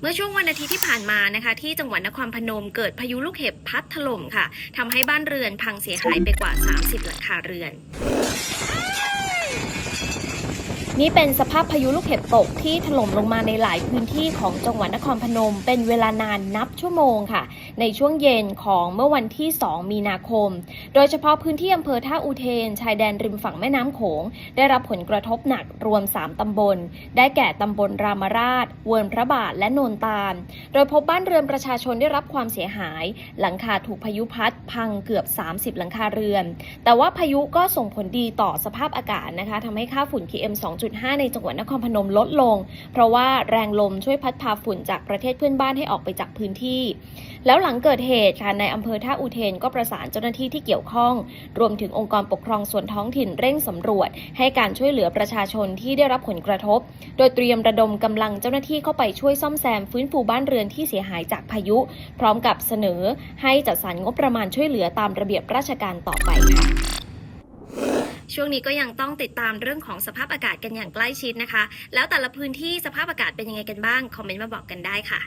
เมื่อช่วงวันอาทิตย์ที่ผ่านมานะคะ ที่จังหวัดนครพนมเกิดพายุลูกเห็บพัดถล่มค่ะทำให้บ้านเรือนพังเสียหายไปกว่า 30 หลังคาเรือน นี่เป็นสภาพพายุลูกเห็บตกที่ถล่มลงมาในหลายพื้นที่ของจังหวัดนครพนม เป็นเวลานานนับชั่วโมงค่ะ ในช่วงเย็นของเมื่อวันที่ 2 มีนาคม โดยเฉพาะพื้นที่อำเภอท่าอุเทน ชายแดนริมฝั่งแม่น้ำโขง ได้รับผลกระทบหนักรวม 3 ตำบล ได้แก่ตำบลรามราช เวิร์นพระบาท และโนนตาล โดยพบบ้านเรือนประชาชนได้รับความเสียหาย หลังคาถูกพายุพัดพังเกือบ 30 หลังคาเรือน แต่ว่าพายุก็ส่งผลดีต่อสภาพอากาศนะคะทำให้ค่าฝุ่น PM 2.5ในจังหวัดนครพนมลดลง เพราะว่าแรงลมช่วยพัดพาฝุ่นจากประเทศเพื่อนบ้านให้ออกไปจากพื้นที่ แล้วหลังเกิดเหตุค่ะในอำเภอท่าอุเทนก็ประสานเจ้าหน้าที่ที่เกี่ยวข้อง รวมถึงองค์กรปกครองส่วนท้องถิ่นเร่งสำรวจ ให้การช่วยเหลือประชาชนที่ได้รับผลกระทบ โดยเตรียมระดมกำลังเจ้าหน้าที่เข้าไปช่วยซ่อมแซมฟื้นฟูบ้านเรือนที่เสียหายจากพายุ พร้อมกับเสนอให้จัดสรรงบประมาณช่วยเหลือตามระเบียบราชการต่อไปค่ะ ช่วงนี้ก็ยังต้องติดตามเรื่องของสภาพอากาศกันอย่างใกล้ชิดนะคะ แล้วแต่ละพื้นที่สภาพอากาศเป็นยังไงกันบ้าง คอมเมนต์มาบอกกันได้ค่ะ